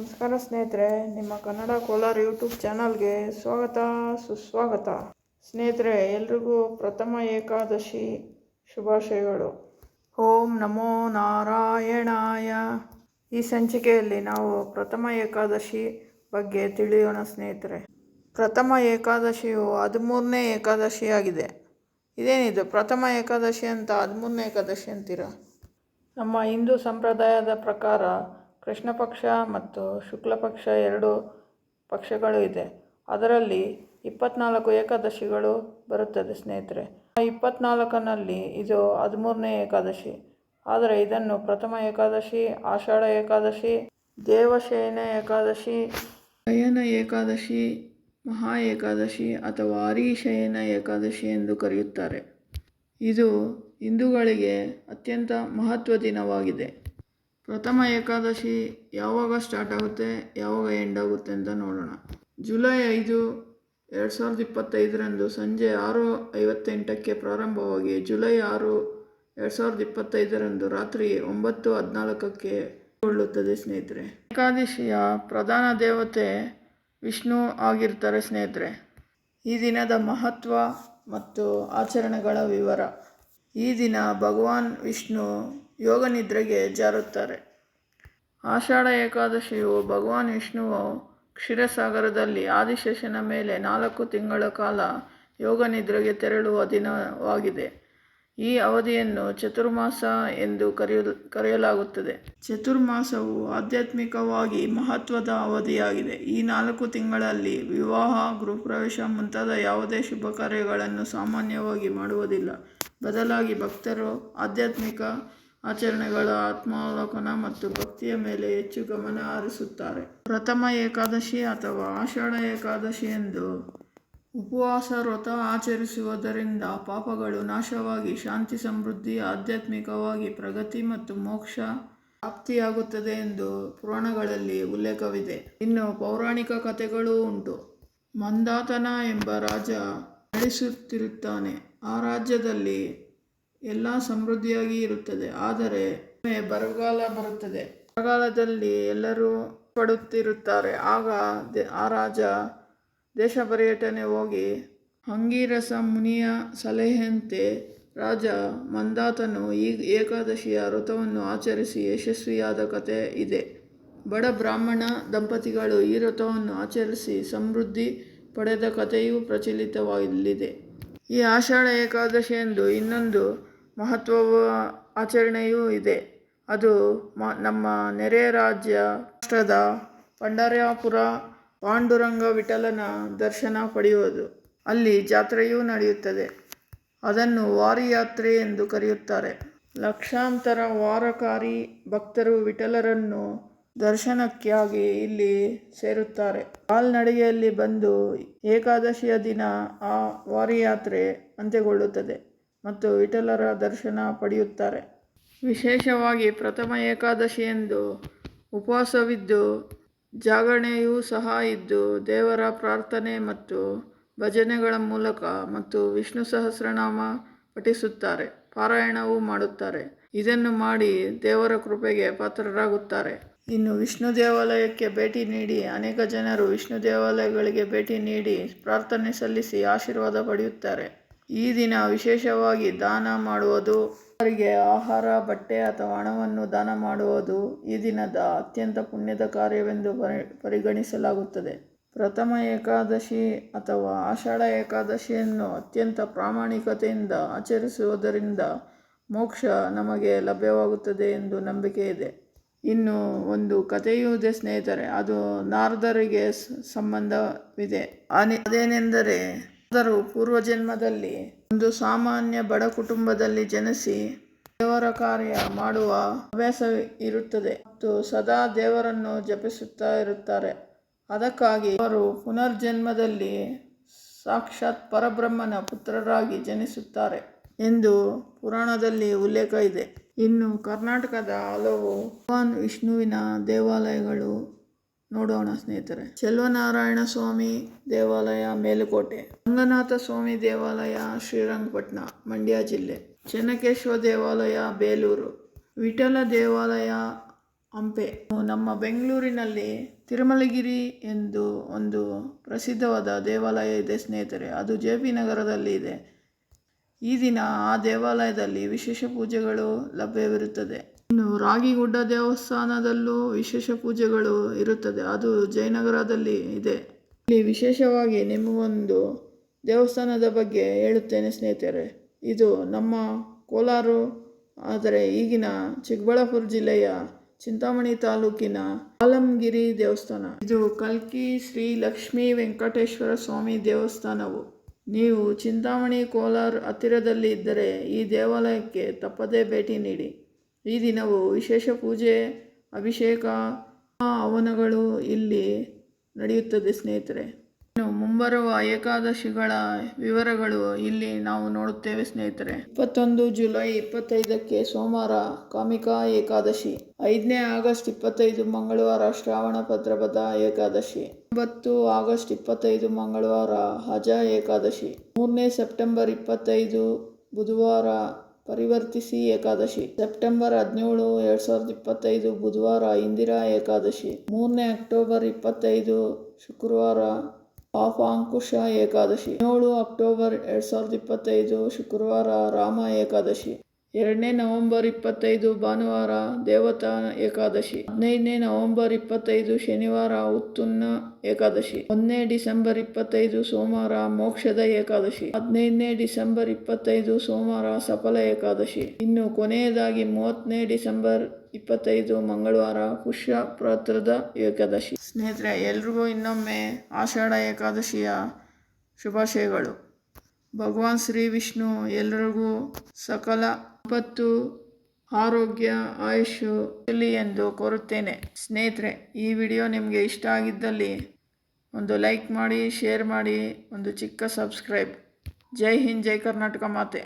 ನಮಸ್ಕಾರ ಸ್ನೇಹಿತರೆ, ನಿಮ್ಮ ಕನ್ನಡ ಕೋಲಾರ ಯೂಟ್ಯೂಬ್ ಚಾನಲ್ಗೆ ಸ್ವಾಗತ, ಸುಸ್ವಾಗತ. ಸ್ನೇಹಿತರೆ, ಎಲ್ರಿಗೂ ಪ್ರಥಮ ಏಕಾದಶಿ ಶುಭಾಶಯಗಳು. ಓಂ ನಮೋ ನಾರಾಯಣಾಯ. ಈ ಸಂಚಿಕೆಯಲ್ಲಿ ನಾವು ಪ್ರಥಮ ಏಕಾದಶಿ ಬಗ್ಗೆ ತಿಳಿಯೋಣ ಸ್ನೇಹಿತರೆ. ಪ್ರಥಮ ಏಕಾದಶಿಯು ಹದಿಮೂರನೇ ಏಕಾದಶಿಯಾಗಿದೆ. ಇದೇನಿದು? ಪ್ರಥಮ ಏಕಾದಶಿ ಅಂತ ಹದಿಮೂರನೇ ಏಕಾದಶಿ ಅಂತೀರಾ? ನಮ್ಮ ಹಿಂದೂ ಸಂಪ್ರದಾಯದ ಪ್ರಕಾರ ಕೃಷ್ಣ ಪಕ್ಷ ಮತ್ತು ಶುಕ್ಲ ಪಕ್ಷ ಎರಡು ಪಕ್ಷಗಳು ಇದೆ. ಅದರಲ್ಲಿ ಇಪ್ಪತ್ನಾಲ್ಕು ಏಕಾದಶಿಗಳು ಬರುತ್ತದೆ ಸ್ನೇಹಿತರೆ. ಇಪ್ಪತ್ನಾಲ್ಕನಲ್ಲಿ ಇದು ಹದಿಮೂರನೇ ಏಕಾದಶಿ. ಆದರೆ ಇದನ್ನು ಪ್ರಥಮ ಏಕಾದಶಿ, ಆಷಾಢ ಏಕಾದಶಿ, ದೇವಶಯನ ಏಕಾದಶಿ ಶಯನ ಏಕಾದಶಿ, ಮಹಾ ಏಕಾದಶಿ ಅಥವಾ ಹರಿಶಯನ ಏಕಾದಶಿ ಎಂದು ಕರೆಯುತ್ತಾರೆ. ಇದು ಹಿಂದೂಗಳಿಗೆ ಅತ್ಯಂತ ಮಹತ್ವ ದಿನವಾಗಿದೆ. ಪ್ರಥಮ ಏಕಾದಶಿ ಯಾವಾಗ ಸ್ಟಾರ್ಟ್ ಆಗುತ್ತೆ, ಯಾವಾಗ ಎಂಡ್ ಆಗುತ್ತೆ ಅಂತ ನೋಡೋಣ. ಜುಲೈ ಐದು, ಎರಡು ಸಾವಿರದ ಇಪ್ಪತ್ತೈದರಂದು ಸಂಜೆ ಆರು ಐವತ್ತೆಂಟಕ್ಕೆ ಪ್ರಾರಂಭವಾಗಿ ಜುಲೈ ಆರು, ಎರಡು ಸಾವಿರದ ಇಪ್ಪತ್ತೈದರಂದು ರಾತ್ರಿ ಒಂಬತ್ತು ಹದಿನಾಲ್ಕಕ್ಕೆ ಕೊಳ್ಳುತ್ತದೆ ಸ್ನೇಹಿತರೆ. ಏಕಾದಶಿಯ ಪ್ರಧಾನ ದೇವತೆ ವಿಷ್ಣು ಆಗಿರ್ತಾರೆ ಸ್ನೇಹಿತರೆ. ಈ ದಿನದ ಮಹತ್ವ ಮತ್ತು ಆಚರಣೆಗಳ ವಿವರ. ಈ ದಿನ ಭಗವಾನ್ ವಿಷ್ಣು ಯೋಗ ನಿದ್ರೆಗೆ ಜಾರುತ್ತಾರೆ. ಆಷಾಢ ಏಕಾದಶಿಯು ಭಗವಾನ್ ವಿಷ್ಣುವು ಕ್ಷೀರಸಾಗರದಲ್ಲಿ ಆದಿಶೇಷನ ಮೇಲೆ ನಾಲ್ಕು ತಿಂಗಳ ಕಾಲ ಯೋಗ ನಿದ್ರೆಗೆ ತೆರಳುವ ದಿನವಾಗಿದೆ. ಈ ಅವಧಿಯನ್ನು ಚತುರ್ಮಾಸ ಎಂದು ಕರೆಯ, ಕರೆಯಲಾಗುತ್ತದೆ. ಚತುರ್ಮಾಸವು ಆಧ್ಯಾತ್ಮಿಕವಾಗಿ ಮಹತ್ವದ ಅವಧಿಯಾಗಿದೆ. ಈ ನಾಲ್ಕು ತಿಂಗಳಲ್ಲಿ ವಿವಾಹ, ಗೃಹಪ್ರವೇಶ ಮುಂತಾದ ಯಾವುದೇ ಶುಭ ಕಾರ್ಯಗಳನ್ನು ಸಾಮಾನ್ಯವಾಗಿ ಮಾಡುವುದಿಲ್ಲ. ಬದಲಾಗಿ ಭಕ್ತರು ಆಧ್ಯಾತ್ಮಿಕ ಆಚರಣೆಗಳ ಆತ್ಮಾವಲೋಕನ ಮತ್ತು ಭಕ್ತಿಯ ಮೇಲೆ ಹೆಚ್ಚು ಗಮನ ಹರಿಸುತ್ತಾರೆ. ಪ್ರಥಮ ಏಕಾದಶಿ ಅಥವಾ ಆಷಾಢ ಏಕಾದಶಿ ಎಂದು ಉಪವಾಸ ವ್ರತ ಆಚರಿಸುವುದರಿಂದ ಪಾಪಗಳು ನಾಶವಾಗಿ, ಶಾಂತಿ, ಸಮೃದ್ಧಿ, ಆಧ್ಯಾತ್ಮಿಕವಾಗಿ ಪ್ರಗತಿ ಮತ್ತು ಮೋಕ್ಷ ಪ್ರಾಪ್ತಿಯಾಗುತ್ತದೆ ಎಂದು ಪುರಾಣಗಳಲ್ಲಿ ಉಲ್ಲೇಖವಿದೆ. ಇನ್ನು ಪೌರಾಣಿಕ ಕಥೆಗಳೂ ಉಂಟು. ಮಂದಾತನ ಎಂಬ ರಾಜ ನಡೆಸುತ್ತಿರುತ್ತಾನೆ. ಆ ರಾಜ್ಯದಲ್ಲಿ ಎಲ್ಲ ಸಮೃದ್ಧಿಯಾಗಿ ಇರುತ್ತದೆ. ಆದರೆ ಬರಗಾಲ ಬರುತ್ತದೆ. ಬರಗಾಲದಲ್ಲಿ ಎಲ್ಲರೂ ಪಡುತ್ತಿರುತ್ತಾರೆ. ಆಗ ಆ ರಾಜ ದೇಶ ಪರ್ಯಟನೆ ಹೋಗಿ ಅಂಗೀರಸ ಮುನಿಯ ಸಲಹೆಯಂತೆ ರಾಜ ಮಂದಾತನು ಈ ಏಕಾದಶಿಯ ವ್ರತವನ್ನು ಆಚರಿಸಿ ಯಶಸ್ವಿಯಾದ ಕಥೆ ಇದೆ. ಬಡ ಬ್ರಾಹ್ಮಣ ದಂಪತಿಗಳು ಈ ವ್ರತವನ್ನು ಆಚರಿಸಿ ಸಮೃದ್ಧಿ ಪಡೆದ ಕಥೆಯೂ ಪ್ರಚಲಿತವಾಗಲಿದೆ. ಈ ಆಷಾಢ ಏಕಾದಶಿ ಎಂದು ಇನ್ನೊಂದು ಮಹತ್ವವ ಆಚರಣೆಯೂ ಇದೆ. ಅದು ಮ, ನಮ್ಮ ನೆರೆಯ ರಾಜ್ಯ ರಾಷ್ಟ್ರದ ಪಂಡರಾಪುರ ಪಾಂಡುರಂಗ ವಿಠಲನ ದರ್ಶನ ಪಡೆಯುವುದು. ಅಲ್ಲಿ ಜಾತ್ರೆಯೂ ನಡೆಯುತ್ತದೆ. ಅದನ್ನು ವಾರಿಯಾತ್ರೆ ಎಂದು ಕರೆಯುತ್ತಾರೆ. ಲಕ್ಷಾಂತರ ವಾರಕಾರಿ ಭಕ್ತರು ವಿಠಲರನ್ನು ದರ್ಶನಕ್ಕಾಗಿ ಇಲ್ಲಿ ಸೇರುತ್ತಾರೆ. ಕಾಲ್ನಡಿಗೆಯಲ್ಲಿ ಬಂದು ಏಕಾದಶಿಯ ದಿನ ಆ ವಾರಿಯಾತ್ರೆ ಅಂತ್ಯಗೊಳ್ಳುತ್ತದೆ. ಮತ್ತು ವಿಠಲರ ದರ್ಶನ ಪಡೆಯುತ್ತಾರೆ. ವಿಶೇಷವಾಗಿ ಪ್ರಥಮ ಏಕಾದಶಿ ಎಂದು ಉಪವಾಸವಿದ್ದು, ಜಾಗರಣೆಯೂ ಸಹ ಇದ್ದು, ದೇವರ ಪ್ರಾರ್ಥನೆ ಮತ್ತು ಭಜನೆಗಳ ಮೂಲಕ ಮತ್ತು ವಿಷ್ಣು ಸಹಸ್ರನಾಮ ಪಠಿಸುತ್ತಾರೆ, ಪಾರಾಯಣವೂ ಮಾಡುತ್ತಾರೆ. ಇದನ್ನು ಮಾಡಿ ದೇವರ ಕೃಪೆಗೆ ಪಾತ್ರರಾಗುತ್ತಾರೆ. ಇನ್ನು ವಿಷ್ಣು ದೇವಾಲಯಕ್ಕೆ ಭೇಟಿ ನೀಡಿ, ಅನೇಕ ಜನರು ವಿಷ್ಣು ದೇವಾಲಯಗಳಿಗೆ ಭೇಟಿ ನೀಡಿ ಪ್ರಾರ್ಥನೆ ಸಲ್ಲಿಸಿ ಆಶೀರ್ವಾದ ಪಡೆಯುತ್ತಾರೆ. ಈ ದಿನ ವಿಶೇಷವಾಗಿ ದಾನ ಮಾಡುವುದು, ಅವರಿಗೆ ಆಹಾರ, ಬಟ್ಟೆ ಅಥವಾ ಹಣವನ್ನು ದಾನ ಮಾಡುವುದು ಈ ದಿನದ ಅತ್ಯಂತ ಪುಣ್ಯದ ಕಾರ್ಯವೆಂದು ಪರಿ, ಪರಿಗಣಿಸಲಾಗುತ್ತದೆ. ಪ್ರಥಮ ಏಕಾದಶಿ ಅಥವಾ ಆಷಾಢ ಏಕಾದಶಿಯನ್ನು ಅತ್ಯಂತ ಪ್ರಾಮಾಣಿಕತೆಯಿಂದ ಆಚರಿಸುವುದರಿಂದ ಮೋಕ್ಷ ನಮಗೆ ಲಭ್ಯವಾಗುತ್ತದೆ ಎಂದು ನಂಬಿಕೆ ಇದೆ. ಇನ್ನು ಒಂದು ಕಥೆಯೂ ಇದೆ ಸ್ನೇಹಿತರೆ, ಅದು ನಾರದರಿಗೆ ಸಂಬಂಧವಿದೆ. ಅದೇನೆಂದರೆ ನಾರದರು ಪೂರ್ವಜನ್ಮದಲ್ಲಿ ಒಂದು ಸಾಮಾನ್ಯ ಬಡ ಕುಟುಂಬದಲ್ಲಿ ಜನಿಸಿ ದೇವರ ಕಾರ್ಯ ಮಾಡುವ ಹವ್ಯಾಸ ಇರುತ್ತದೆ ಮತ್ತು ಸದಾ ದೇವರನ್ನು ಜಪಿಸುತ್ತಾ ಇರುತ್ತಾರೆ. ಅದಕ್ಕಾಗಿ ಅವರು ಪುನರ್ಜನ್ಮದಲ್ಲಿ ಸಾಕ್ಷಾತ್ ಪರಬ್ರಹ್ಮನ ಪುತ್ರರಾಗಿ ಜನಿಸುತ್ತಾರೆ ಎಂದು ಪುರಾಣದಲ್ಲಿ ಉಲ್ಲೇಖ ಇದೆ. ಇನ್ನು ಕರ್ನಾಟಕದ ಹಲವು ಭಗವಾನ್ ವಿಷ್ಣುವಿನ ದೇವಾಲಯಗಳು ನೋಡೋಣ ಸ್ನೇಹಿತರೆ. ಚೆಲ್ವನಾರಾಯಣ ಸ್ವಾಮಿ ದೇವಾಲಯ ಮೇಲುಕೋಟೆ. ರಂಗನಾಥ ಸ್ವಾಮಿ ದೇವಾಲಯ ಶ್ರೀರಂಗಪಟ್ಟಣ, ಮಂಡ್ಯ ಜಿಲ್ಲೆ. ಚೆನ್ನಕೇಶ್ವ ದೇವಾಲಯ ಬೇಲೂರು. ವಿಠಲ ದೇವಾಲಯ ಹಂಪೆ. ನಮ್ಮ ಬೆಂಗಳೂರಿನಲ್ಲಿ ತಿರುಮಲಗಿರಿ ಎಂದು ಒಂದು ಪ್ರಸಿದ್ಧವಾದ ದೇವಾಲಯ ಇದೆ ಸ್ನೇಹಿತರೆ. ಅದು ಜೆ ಪಿ ನಗರದಲ್ಲಿ ಇದೆ. ಈ ದಿನ ಆ ದೇವಾಲಯದಲ್ಲಿ ವಿಶೇಷ ಪೂಜೆಗಳು ಲಭ್ಯವಿರುತ್ತದೆ. ರಾಗಿಗುಡ್ಡ ದೇವಸ್ಥಾನದಲ್ಲೂ ವಿಶೇಷ ಪೂಜೆಗಳು ಇರುತ್ತದೆ. ಅದು ಜಯನಗರದಲ್ಲಿ ಇದೆ. ಇಲ್ಲಿ ವಿಶೇಷವಾಗಿ ನಿಮಗೊಂದು ದೇವಸ್ಥಾನದ ಬಗ್ಗೆ ಹೇಳುತ್ತೇನೆ ಸ್ನೇಹಿತರೆ. ಇದು ನಮ್ಮ ಕೋಲಾರ, ಆದರೆ ಈಗಿನ ಚಿಕ್ಕಬಳ್ಳಾಪುರ ಜಿಲ್ಲೆಯ ಚಿಂತಾಮಣಿ ತಾಲೂಕಿನ ಆಲಂಗಿರಿ ದೇವಸ್ಥಾನ. ಇದು ಕಲ್ಕಿ ಶ್ರೀ ಲಕ್ಷ್ಮೀ ವೆಂಕಟೇಶ್ವರ ಸ್ವಾಮಿ ದೇವಸ್ಥಾನವು. ನೀವು ಚಿಂತಾಮಣಿ, ಕೋಲಾರ ಹತ್ತಿರದಲ್ಲಿ ಇದ್ದರೆ ಈ ದೇವಾಲಯಕ್ಕೆ ತಪ್ಪದೇ ಭೇಟಿ ನೀಡಿ. ಈ ದಿನವು ವಿಶೇಷ ಪೂಜೆ, ಅಭಿಷೇಕ ಹವನಗಳು ಇಲ್ಲಿ ನಡೆಯುತ್ತದೆ ಸ್ನೇಹಿತರೆ. ಇನ್ನು ಮುಂಬರುವ ಏಕಾದಶಿಗಳ ವಿವರಗಳು ಇಲ್ಲಿ ನಾವು ನೋಡುತ್ತೇವೆ ಸ್ನೇಹಿತರೆ. ಇಪ್ಪತ್ತೊಂದು ಜುಲೈ ಇಪ್ಪತ್ತೈದಕ್ಕೆ ಸೋಮವಾರ ಕಾಮಿಕಾ ಏಕಾದಶಿ. ಐದನೇ ಆಗಸ್ಟ್ ಇಪ್ಪತ್ತೈದು ಮಂಗಳವಾರ ಶ್ರಾವಣ ಭದ್ರಪದ ಏಕಾದಶಿ. ಒಂಬತ್ತು ಆಗಸ್ಟ್ ಇಪ್ಪತ್ತೈದು ಮಂಗಳವಾರ ಹಜ ಏಕಾದಶಿ. ಮೂರನೇ ಸೆಪ್ಟೆಂಬರ್ ಇಪ್ಪತ್ತೈದು ಬುಧವಾರ ಪರಿವರ್ತಿಸಿ ಏಕಾದಶಿ. ಸೆಪ್ಟೆಂಬರ್ ಹದಿನೇಳು, ಎರಡು ಸಾವಿರದ ಇಪ್ಪತ್ತೈದು, ಬುಧವಾರ ಇಂದಿರಾ ಏಕಾದಶಿ. ಮೂರನೇ ಅಕ್ಟೋಬರ್ ಇಪ್ಪತ್ತೈದು, ಶುಕ್ರವಾರ ಪಾಪಾಂಕುಶ ಏಕಾದಶಿ. ಏಳು ಅಕ್ಟೋಬರ್ ಎರಡು ಸಾವಿರದ ಇಪ್ಪತ್ತೈದು, ಶುಕ್ರವಾರ ರಾಮ ಏಕಾದಶಿ. ಎರಡನೇ ನವೆಂಬರ್ ಇಪ್ಪತ್ತೈದು ಭಾನುವಾರ ದೇವತಾ ಏಕಾದಶಿ. ಹದಿನೈದನೇ ನವೆಂಬರ್ ಇಪ್ಪತ್ತೈದು ಶನಿವಾರ ಉತ್ತುನ್ನ ಏಕಾದಶಿ. ಒಂದನೇ ಡಿಸೆಂಬರ್ ಇಪ್ಪತ್ತೈದು ಸೋಮವಾರ ಮೋಕ್ಷದ ಏಕಾದಶಿ. ಹದಿನೈದನೇ ಡಿಸೆಂಬರ್ ಇಪ್ಪತ್ತೈದು ಸೋಮವಾರ ಸಫಲ ಏಕಾದಶಿ. ಇನ್ನು ಕೊನೆಯದಾಗಿ ಮೂವತ್ತನೇ ಡಿಸೆಂಬರ್ ಇಪ್ಪತ್ತೈದು ಮಂಗಳವಾರ ಪುಷ್ಯಪ್ರತ್ರದ ಏಕಾದಶಿ. ಸ್ನೇಹಿತರೆ, ಎಲ್ರಿಗೂ ಇನ್ನೊಮ್ಮೆ ಆಷಾಢ ಏಕಾದಶಿಯ ಶುಭಾಶಯಗಳು. ಭಗವಾನ್ ಶ್ರೀ ವಿಷ್ಣು ಎಲ್ಲರಿಗೂ ಸಕಲ ಸಂಪತ್ತು ಆರೋಗ್ಯ ಆಯುಷು ಇರಲಿ ಎಂದು ಕೋರುತ್ತೇನೆ. ಸ್ನೇಹಿತರೆ, ಈ ವಿಡಿಯೋ ನಿಮಗೆ ಇಷ್ಟ ಆಗಿದ್ದಲ್ಲಿ ಒಂದು ಲೈಕ್ ಮಾಡಿ, ಶೇರ್ ಮಾಡಿ, ಒಂದು ಚಿಕ್ಕ ಸಬ್ಸ್ಕ್ರೈಬ್. ಜೈ ಹಿಂದ್, ಜೈ ಕರ್ನಾಟಕ ಮಾತೆ.